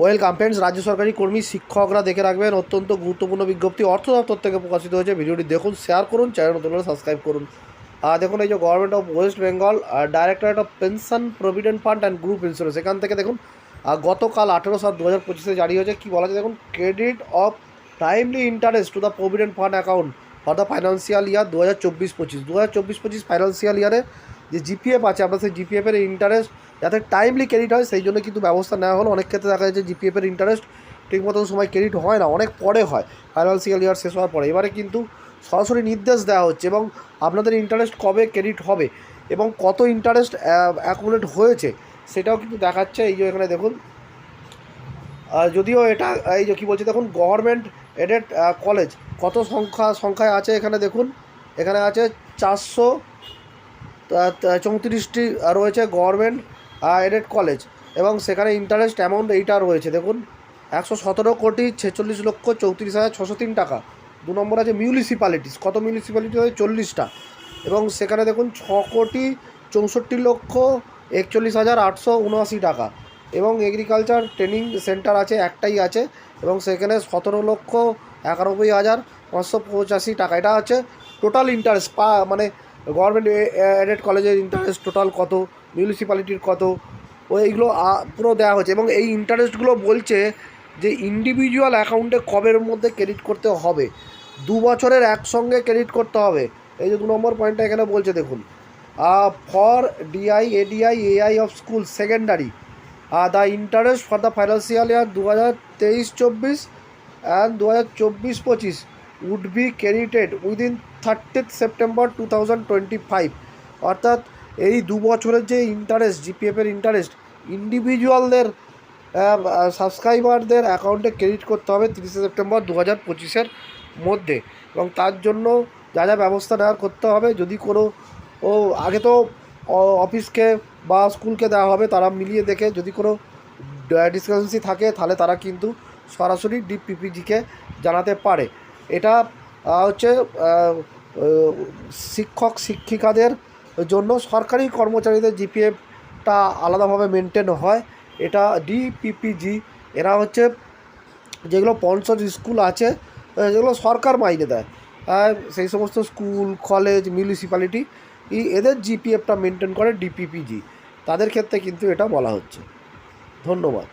Welcome friends, রাজ্য সরকারি কর্মী, শিক্ষকরা দেখে রাখবেন অত্যন্ত গুরুত্বপূর্ণ বিজ্ঞপ্তি, অর্থ দপ্তর থেকে প্রকাশিত হয়েছে। ভিডিওটি দেখুন শেয়ার করুন চ্যানেল নতুন সাবস্ক্রাইব করুন। দেখুন, এই যে government of West Bengal directorate of pension provident fund and group insurance এখান থেকে দেখুন গতকাল আঠেরো সাত দু হাজার পঁচিশে জারি হয়েছে। কী বলা যায় দেখুন? Credit of timely interest to the provident fund account for the financial year দু হাজার চব্বিশ পঁচিশ। দু হাজার চব্বিশ পঁচিশ ফাইন্যান্সিয়াল ইয়ারে যে জিপিএফ আছে, আমরা সেই জিপিএফের ইন্টারেস্ট যাতে টাইমলি ক্রেডিট হয়, সেই জন্য কিন্তু ব্যবস্থা নেওয়া হলো। অনেক ক্ষেত্রে দেখা যাচ্ছে জিপিএফের ইন্টারেস্ট ঠিক মতন সময় ক্রেডিট হয় না, অনেক পরে হয়। ফাইন্যান্সিয়াল ইয়ার শেষ হওয়ার পরে। এবারে কিন্তু সরাসরি নির্দেশ দেওয়া হচ্ছে এবং আপনাদের ইন্টারেস্ট কবে ক্রেডিট হবে এবং কত ইন্টারেস্ট অ্যাকুমুলেট হয়েছে, সেটাও কিন্তু দেখাচ্ছে। এই যে এখানে দেখুন যদিও এটা, এই যে কী বলছে, দেখুন গভর্নমেন্ট এডেড কলেজ কত সংখ্যা, সংখ্যায় আছে এখানে দেখুন। এখানে আছে চারশো চৌত্রিশটি রয়েছে গভর্নমেন্ট এডেড কলেজ। এবং সেখানে ইন্টারেস্ট অ্যামাউন্ট এইটা রয়েছে, দেখুন। একশো সতেরো কোটি ছেচল্লিশ লক্ষ চৌত্রিশ হাজার ছশো তিন টাকা। দু নম্বর আছে মিউনিসিপ্যালিটিস কত মিউনিসিপ্যালিটি আছে? চল্লিশটা। এবং সেখানে দেখুন, ছ কোটি চৌষট্টি লক্ষ একচল্লিশ হাজার আটশো উনআশি টাকা। এবং এগ্রিকালচার ট্রেনিং সেন্টার আছে, একটাই আছে। এবং সেখানে সতেরো লক্ষ একানব্বই হাজার পাঁচশো পঁচাশি টাকা। এটা হচ্ছে টোটাল ইন্টারেস্ট পা মানে গভর্নমেন্ট এডেড কলেজের ইন্টারেস্ট টোটাল কত? মিউনিসিপ্যালিটির কত? ও এইগুলো পুরো দেওয়া হচ্ছে এবং এই ইন্টারেস্টগুলো বলছে যে ইন্ডিভিজুয়াল অ্যাকাউন্টে কবের মধ্যে ক্রেডিট করতে হবে? দু বছরের একসঙ্গে ক্রেডিট করতে হবে। এই যে দু নম্বর পয়েন্টটা এখানে বলছে, দেখুন। For DI ADI AI of school secondary the interest for the financial year দু হাজার তেইশ, চব্বিশ অ্যান্ড দু হাজার চব্বিশ, পঁচিশ। Would be credited within thirtieth September two twenty five অর্থাৎ এই দু বছরের যে ইন্টারেস্ট জিপিএফের ইন্টারেস্ট ইন্ডিভিজুয়ালদের সাবস্ক্রাইবারদের অ্যাকাউন্টে ক্রেডিট করতে হবে তিরিশে সেপ্টেম্বর দু হাজার পঁচিশের মধ্যে। এবং তার জন্য যা যা ব্যবস্থা নেওয়ার করতে হবে, যদি কোনো, ও, আগে তো অফিসকে বা স্কুলকে দেওয়া হবে, তারা মিলিয়ে দেখে যদি কোনো ডিসক্রিপেন্সি থাকে, তাহলে তারা কিন্তু সরাসরি ডিপিপিজিকে জানাতে পারে। এটা হচ্ছে শিক্ষক শিক্ষিকাদের জন্য সরকারি কর্মচারীদের জিপিএফটা আলাদাভাবে মেনটেন হয়। এটা ডিপিপিজি এরা হচ্ছে যেগুলো পঞ্চায়েত স্কুল আছে যেগুলো সরকার মাইনে দেয়। সেই সমস্ত স্কুল কলেজ মিউনিসিপ্যালিটি এদের জিপিএফটা মেনটেন করে ডিপিপিজি তাদের ক্ষেত্রে কিন্তু এটা বলা হচ্ছে। ধন্যবাদ।